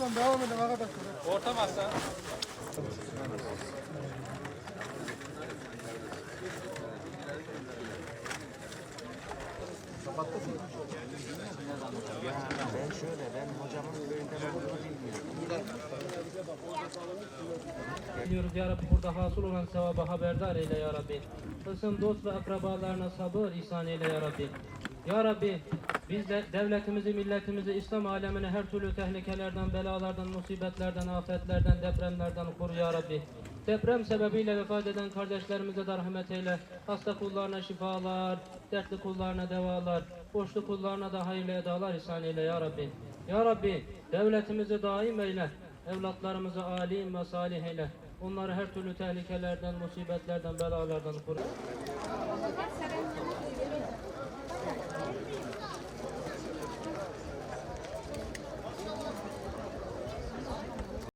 Tamam devam edin arkadaşlar. Orta masa. Ben şöyle, ben hocamın köyünden olduğunu bilmiyorum. Ya Rabbi burada hasıl olan sevaba haberdar eyle ya Rabbi. Kılsın dost ve akrabalarına sabır ihsan eyle ya Rabbi. Ya Rabbi biz de devletimizi, milletimizi, İslam alemini her türlü tehlikelerden, belalardan, musibetlerden, afetlerden, depremlerden koru ya Rabbi. Deprem sebebiyle vefat eden kardeşlerimize de rahmet eyle. Hasta kullarına şifalar, dertli kullarına devalar, borçlu kullarına da hayırlı edalar ihsan eyle ya Rabbi. Ya Rabbi devletimizi daim eyle. Evlatlarımızı alim ve salih eyle. Onları her türlü tehlikelerden, musibetlerden, belalardan koru.